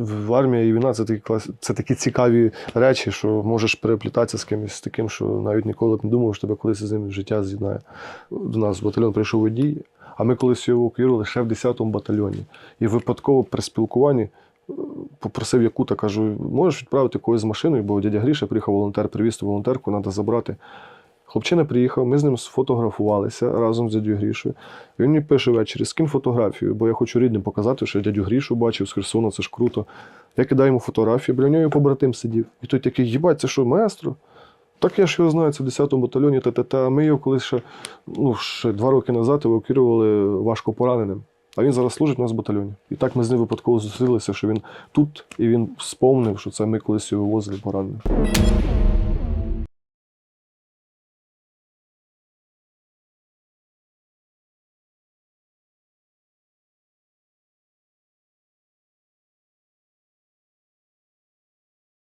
в армія і війна це такі клас... це такі цікаві речі, що можеш переплітатися з кимось таким, що навіть ніколи б не думав, що тебе колись з ним життя з'єднає. До нас в батальйон прийшов водій, а ми колись його евакуювали ще в 10-му батальйоні. І випадково при спілкуванні е, попросив Якута, кажу, можеш відправити когось з машиною, бо дядя Гріша приїхав волонтер, привіз волонтерку, треба забрати. Хлопчина приїхав, ми з ним сфотографувалися разом з дядю Грішою. І він мені пише ввечері, скинь фотографію, бо я хочу рідним показати, що я дядю Грішу бачив з Херсона, це ж круто. Я кидаю йому фотографію, біля нього побратим сидів. І той такий, їбать, це що, маестро? Так я ж його знаю, це в 10-му батальйоні ТТТ. А ми його колись ще, ну, ще два роки назад евакуювали важко пораненим. А він зараз служить у нас в батальйоні. І так ми з ним випадково зустрілися, що він тут, і він сповнив, що це ми колись його вивозили пораненим.